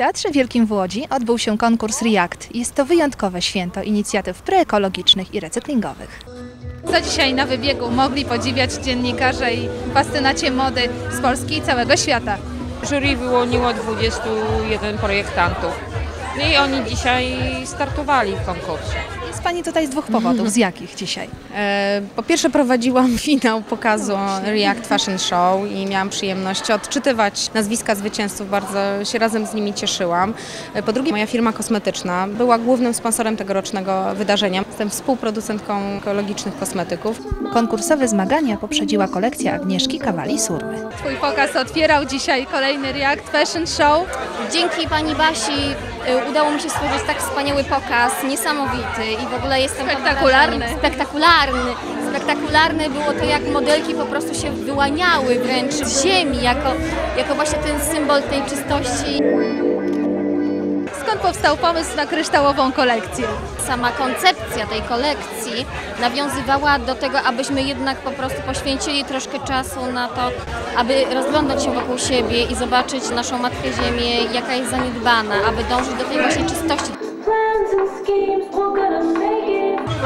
Teatrze Wielkim w Łodzi odbył się konkurs REACT. Jest to wyjątkowe święto inicjatyw preekologicznych i recyklingowych. Co dzisiaj na wybiegu mogli podziwiać dziennikarze i fascynacie mody z Polski i całego świata? Jury wyłoniło 21 projektantów. No i oni dzisiaj startowali w konkursie. Jest Pani tutaj z dwóch powodów. Z jakich dzisiaj? E, Po pierwsze prowadziłam finał pokazu React Fashion Show i miałam przyjemność odczytywać nazwiska zwycięzców, bardzo się razem z nimi cieszyłam. E, Po drugie moja firma kosmetyczna była głównym sponsorem tegorocznego wydarzenia. Jestem współproducentką ekologicznych kosmetyków. Konkursowe zmagania poprzedziła kolekcja Agnieszki Kawali-Surmy. Twój pokaz otwierał dzisiaj kolejny REACT Fashion Show. Dzięki pani Basi y, udało mi się stworzyć tak wspaniały pokaz, niesamowity i w ogóle jestem Spektakularny. Spektakularny. Spektakularne było to, jak modelki po prostu się wyłaniały wręcz z ziemi, jako, jako właśnie ten symbol tej czystości. Skąd powstał pomysł na kryształową kolekcję? Sama koncepcja tej kolekcji nawiązywała do tego, abyśmy jednak po prostu poświęcili troszkę czasu na to, aby rozglądać się wokół siebie i zobaczyć naszą Matkę Ziemię, jaka jest zaniedbana, aby dążyć do tej właśnie czystości.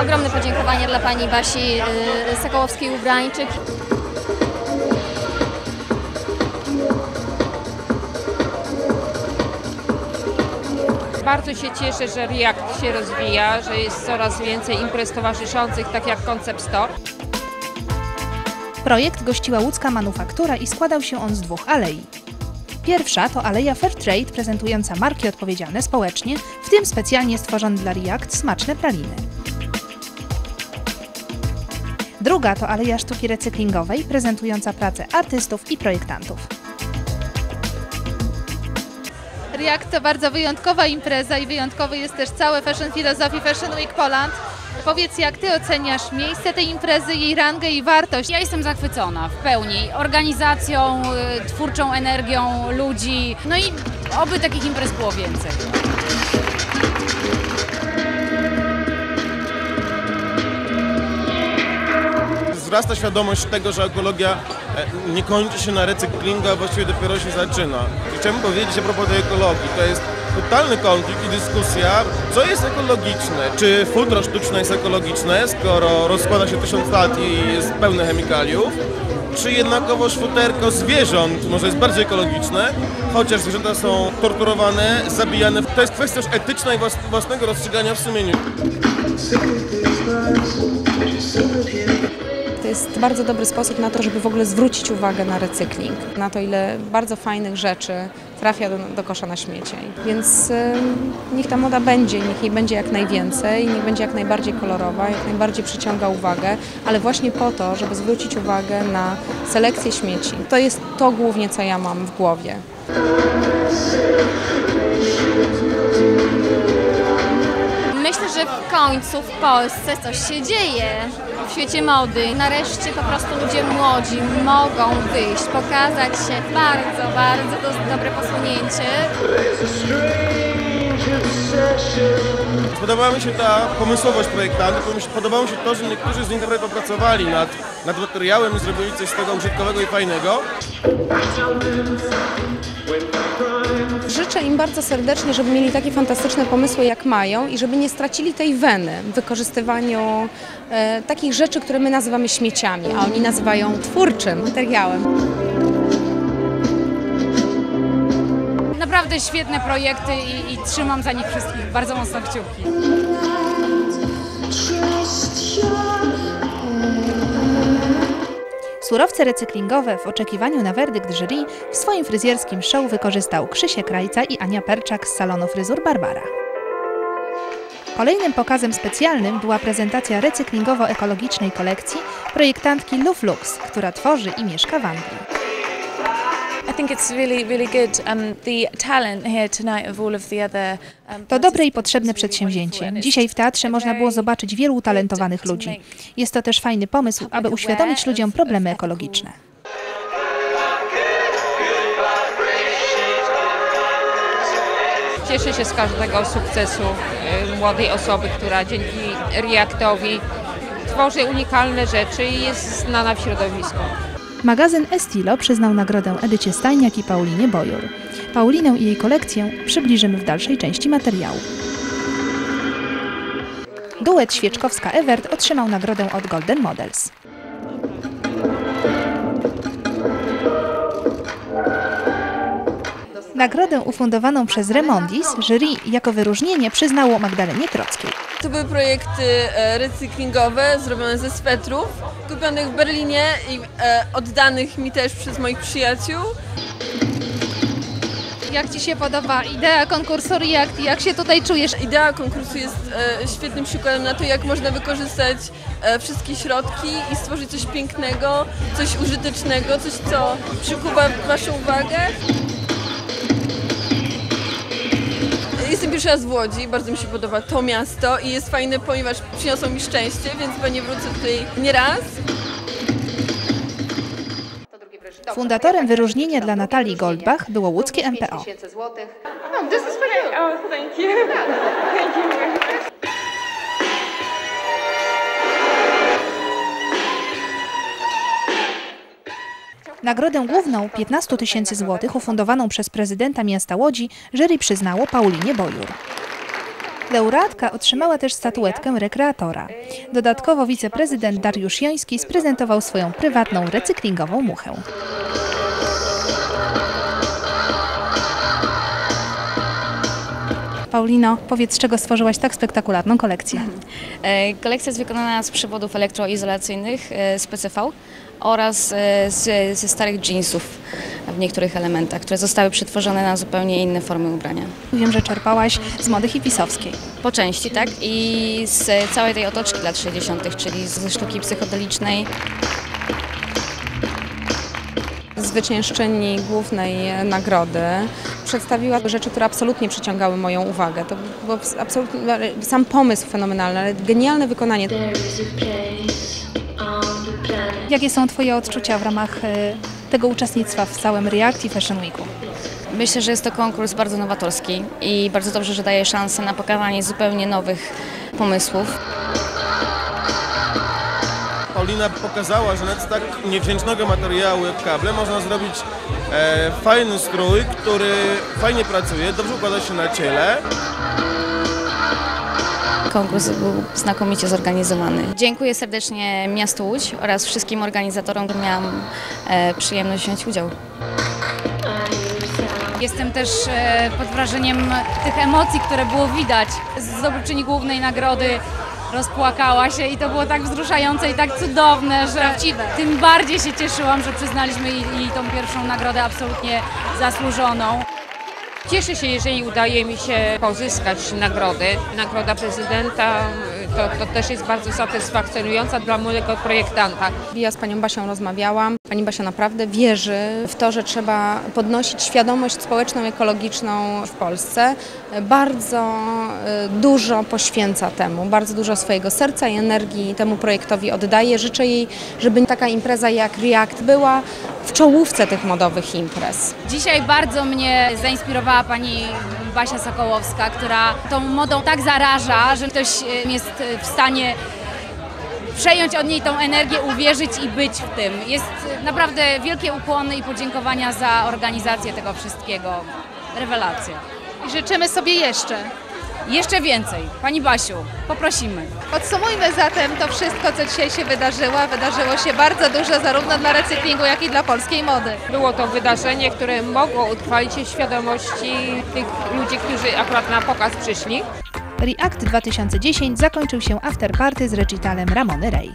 Ogromne podziękowania dla pani Basi y, Sokołowskiej-Ubrańczyk. Bardzo się cieszę, że React się rozwija, że jest coraz więcej imprez towarzyszących, tak jak Concept Store. Projekt gościła łódzka manufaktura i składał się on z dwóch alei. Pierwsza to aleja Fairtrade prezentująca marki odpowiedzialne społecznie, w tym specjalnie stworzone dla REACT smaczne praliny. Druga to aleja sztuki recyklingowej prezentująca pracę artystów i projektantów. REACT to bardzo wyjątkowa impreza i wyjątkowy jest też cały Fashion Philosophy Fashion Week Poland. Powiedz, jak Ty oceniasz miejsce tej imprezy, jej rangę i wartość? Ja jestem zachwycona w pełni organizacją, y, twórczą energią ludzi. No i oby takich imprez było więcej. wzrasta świadomość tego, że ekologia e, nie kończy się na recyklingu, a właściwie dopiero się zaczyna. I chciałbym powiedzieć a propos tej ekologii, to jest totalny konflikt i dyskusja, co jest ekologiczne. Czy futro sztuczne jest ekologiczne, skoro rozkłada się tysiąc lat i jest pełne chemikaliów? Czy jednakowoż futerko zwierząt może jest bardziej ekologiczne, chociaż zwierzęta są torturowane, zabijane. To jest kwestia już etyczna i włas- własnego rozstrzygania w sumieniu. To jest bardzo dobry sposób na to, żeby w ogóle zwrócić uwagę na recykling, na to ile bardzo fajnych rzeczy trafia do, do kosza na śmiecie. Więc niech ta moda będzie, niech jej będzie jak najwięcej, niech będzie jak najbardziej kolorowa, jak najbardziej przyciąga uwagę, ale właśnie po to, żeby zwrócić uwagę na selekcję śmieci. To jest to głównie, co ja mam w głowie. Że w końcu w Polsce coś się dzieje w świecie mody. Nareszcie po prostu ludzie młodzi mogą wyjść, pokazać się. Bardzo, bardzo dobre posunięcie. Podobała mi się ta pomysłowość projektantów, podobało mi się to, że niektórzy z nich naprawdę popracowali nad, nad materiałem i zrobili coś z tego użytkowego i fajnego. Im bardzo serdecznie, żeby mieli takie fantastyczne pomysły, jak mają i żeby nie stracili tej weny w wykorzystywaniu e, takich rzeczy, które my nazywamy śmieciami, a oni nazywają twórczym materiałem. Naprawdę świetne projekty i, i trzymam za nich wszystkich bardzo mocno kciuki. Surowce recyklingowe w oczekiwaniu na werdykt jury w swoim fryzjerskim show wykorzystał Krzysiek Krajca i Ania Perczak z salonu fryzur Barbara. Kolejnym pokazem specjalnym była prezentacja recyklingowo-ekologicznej kolekcji projektantki Love Lux, która tworzy i mieszka w Anglii. To dobre i potrzebne przedsięwzięcie. Dzisiaj w teatrze można było zobaczyć wielu utalentowanych ludzi. Jest to też fajny pomysł, aby uświadomić ludziom problemy ekologiczne. Cieszę się z każdego sukcesu y, młodej osoby, która dzięki Reactowi tworzy unikalne rzeczy i jest znana w środowisku. Magazyn Estilo przyznał nagrodę Edycie Stajniak i Paulinie Bojur. Paulinę i jej kolekcję przybliżymy w dalszej części materiału. Duet Świeczkowska-Ewert otrzymał nagrodę od Golden Models. Nagrodę ufundowaną przez Remondis jury jako wyróżnienie przyznało Magdalenie Trockiej. To były projekty e, recyklingowe zrobione ze swetrów, kupionych w Berlinie i e, oddanych mi też przez moich przyjaciół. Jak Ci się podoba idea konkursu React? Jak się tutaj czujesz? Idea konkursu jest e, świetnym przykładem na to, jak można wykorzystać e, wszystkie środki i stworzyć coś pięknego, coś użytecznego, coś, co przykuwa Waszą uwagę. Pierwszy raz w Łodzi, bardzo mi się podoba to miasto i jest fajne, ponieważ przyniosło mi szczęście, więc pewnie wrócę tutaj nie raz. Fundatorem wyróżnienia dla Natalii Goldbach było łódzkie MPO. Nagrodę główną 15 tysięcy złotych ufundowaną przez prezydenta miasta Łodzi jury przyznało Paulinie Bojur. Laureatka otrzymała też statuetkę rekreatora. Dodatkowo wiceprezydent Dariusz Joński sprezentował swoją prywatną recyklingową muchę. Paulino, powiedz, z czego stworzyłaś tak spektakularną kolekcję? E, Kolekcja jest wykonana z przewodów elektroizolacyjnych e, z PCV oraz e, z, ze starych jeansów w niektórych elementach, które zostały przetworzone na zupełnie inne formy ubrania. Wiem, że czerpałaś z mody hipisowskiej. Po części, tak? I z całej tej otoczki lat 60., czyli ze sztuki psychodelicznej. Zwyciężczyni głównej nagrody przedstawiła rzeczy, które absolutnie przyciągały moją uwagę. To był absolutnie sam pomysł fenomenalny, ale genialne wykonanie. Jakie są Twoje odczucia w ramach e, tego uczestnictwa w całym React i Fashion Weeku? Myślę, że jest to konkurs bardzo nowatorski i bardzo dobrze, że daje szansę na pokazanie zupełnie nowych pomysłów. Paulina pokazała, że nawet z tak niewdzięcznego materiału jak kable można zrobić e, fajny strój, który fajnie pracuje, dobrze układa się na ciele. Konkurs był znakomicie zorganizowany. Dziękuję serdecznie miastu Łódź oraz wszystkim organizatorom, którym miałam e, przyjemność wziąć udział. Jestem też e, pod wrażeniem tych emocji, które było widać. Zdobywczyni głównej nagrody rozpłakała się i to było tak wzruszające i tak cudowne, że Prawdziwe. tym bardziej się cieszyłam, że przyznaliśmy jej, jej tą pierwszą nagrodę absolutnie zasłużoną. Cieszę się, jeżeli udaje mi się pozyskać nagrody. Nagroda prezydenta to, to też jest bardzo satysfakcjonująca dla młodego projektanta. Ja z panią Basią rozmawiałam. Pani Basia naprawdę wierzy w to, że trzeba podnosić świadomość społeczną, ekologiczną w Polsce. Bardzo e, dużo poświęca temu, bardzo dużo swojego serca i energii temu projektowi oddaje. Życzę jej, żeby taka impreza jak React była w czołówce tych modowych imprez. Dzisiaj bardzo mnie zainspirowała pani Basia Sokołowska, która tą modą tak zaraża, że ktoś e, jest e, w stanie przejąć od niej tą energię, uwierzyć i być w tym. Jest naprawdę wielkie ukłony i podziękowania za organizację tego wszystkiego. Rewelacja. I życzymy sobie jeszcze. Jeszcze więcej. Pani Basiu, poprosimy. Podsumujmy zatem to wszystko, co dzisiaj się wydarzyło. Wydarzyło się bardzo dużo zarówno dla recyklingu, jak i dla polskiej mody. Było to wydarzenie, które mogło utrwalić się w świadomości tych ludzi, którzy akurat na pokaz przyszli. React 2010 zakończył się afterparty z recitalem Ramony Ray.